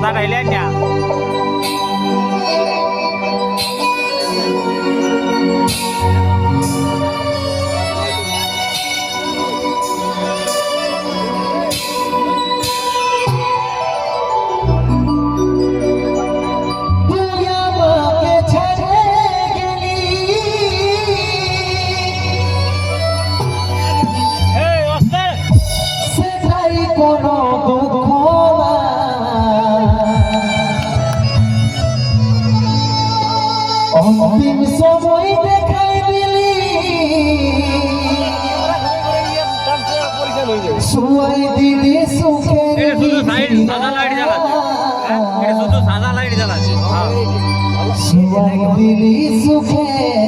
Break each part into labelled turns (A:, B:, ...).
A: 那个练练。সুয়াই দিদি সুখের
B: এটা শুধু সাইড সাদা লাইট জ্বালাচ্ছে এটা শুধু সাদা লাইট জ্বালাচ্ছে
A: সুয়াই দিদি সুখের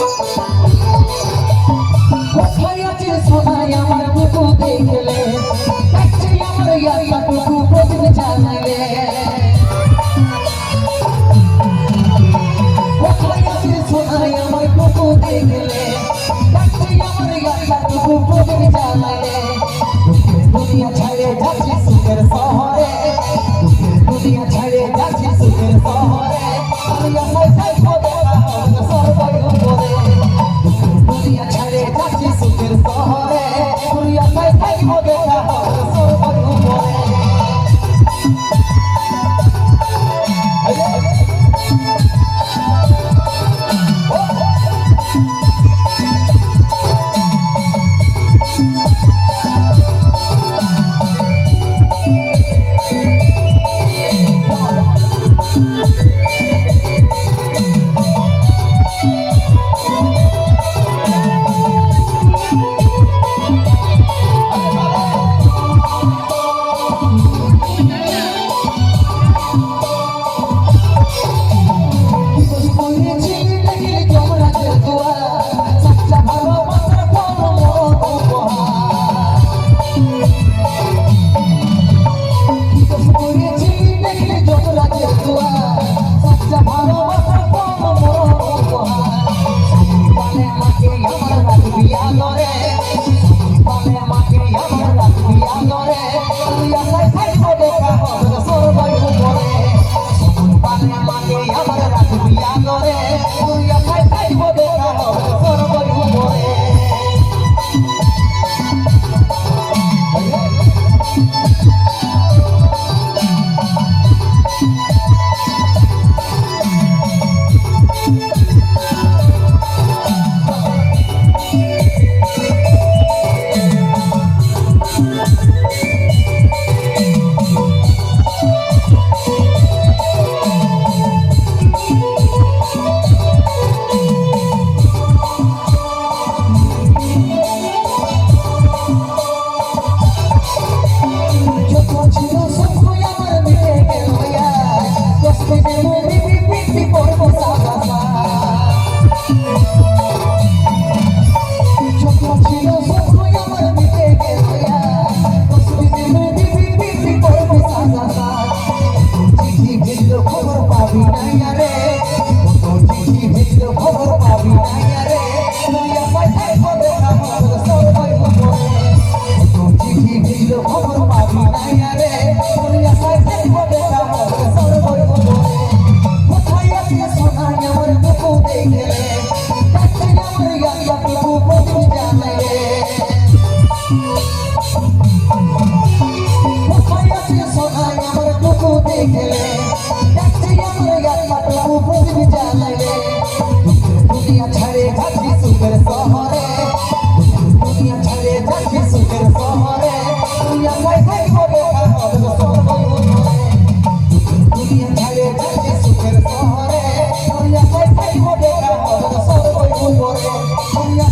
A: छाये सुंदर পাবি নাই আরে কত চিঠি ভিতর খবর পাবি নাই আরে তুই আমার সাথে আমার সবাই মরে কত চিঠি ভিতর খবর পাবি নাই আরে তুই আমার সাথে আমার